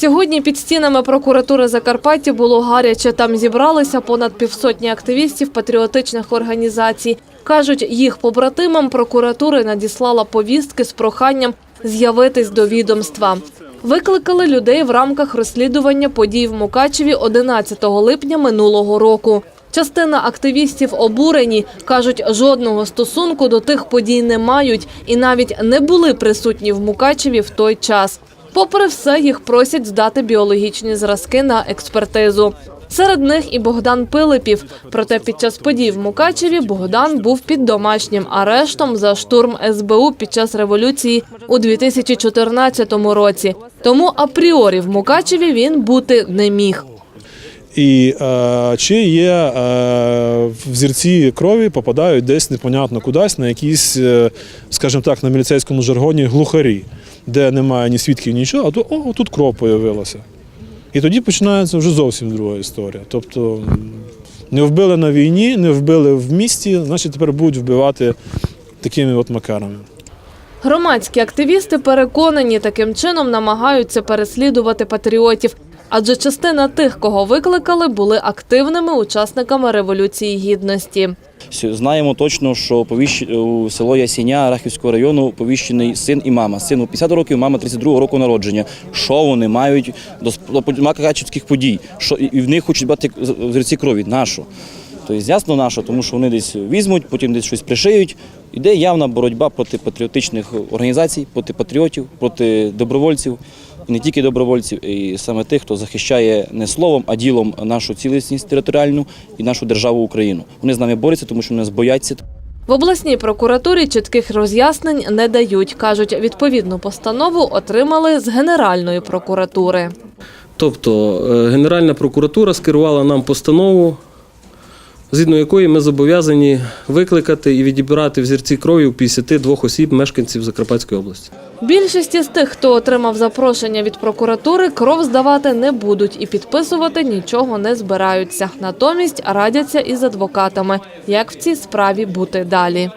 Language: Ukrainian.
Сьогодні під стінами прокуратури Закарпаття було гаряче. Там зібралися понад півсотні активістів патріотичних організацій. Кажуть, їх побратимам прокуратури надіслала повістки з проханням з'явитись до відомства. Викликали людей в рамках розслідування подій в Мукачеві 11 липня минулого року. Частина активістів обурені, кажуть, жодного стосунку до тих подій не мають і навіть не були присутні в Мукачеві в той час. Попри все, їх просять здати біологічні зразки на експертизу. Серед них і Богдан Пилипів. Проте під час подій в Мукачеві Богдан був під домашнім арештом за штурм СБУ під час революції у 2014 році. Тому апріорі в Мукачеві він бути не міг. І е, чи є е, взірці крові попадають десь непонятно кудись на якісь, е, скажімо так, на міліцейському жаргоні глухарі, де немає ні свідків, нічого, а то о, тут кров появилася. І тоді починається вже зовсім друга історія. Тобто не вбили на війні, не вбили в місті, значить тепер будуть вбивати такими от макарами. Громадські активісти переконані, таким чином намагаються переслідувати патріотів. Адже частина тих, кого викликали, були активними учасниками революції гідності. Знаємо точно, що у село Ясіня Рахівського району повіщений син і мама. Сину 50 років, мама 32 року народження. Що вони мають до макачівських подій? Що і в них хочуть брати зірці крові? Нашу. Тобто ясно нашу, тому що вони десь візьмуть, потім десь щось пришиють. Іде явна боротьба проти патріотичних організацій, проти патріотів, проти добровольців. Не тільки добровольців, і саме тих, хто захищає не словом, а ділом нашу цілісність територіальну і нашу державу Україну. Вони з нами борються, тому що вони нас бояться. В обласній прокуратурі чітких роз'яснень не дають. Кажуть, відповідну постанову отримали з Генеральної прокуратури. Тобто е, Генеральна прокуратура скерувала нам постанову, згідно якої ми зобов'язані викликати і відібрати взірці крові у 52 осіб мешканців Закарпатської області. Більшість із тих, хто отримав запрошення від прокуратури, кров здавати не будуть і підписувати нічого не збираються. Натомість радяться із адвокатами, як в цій справі бути далі.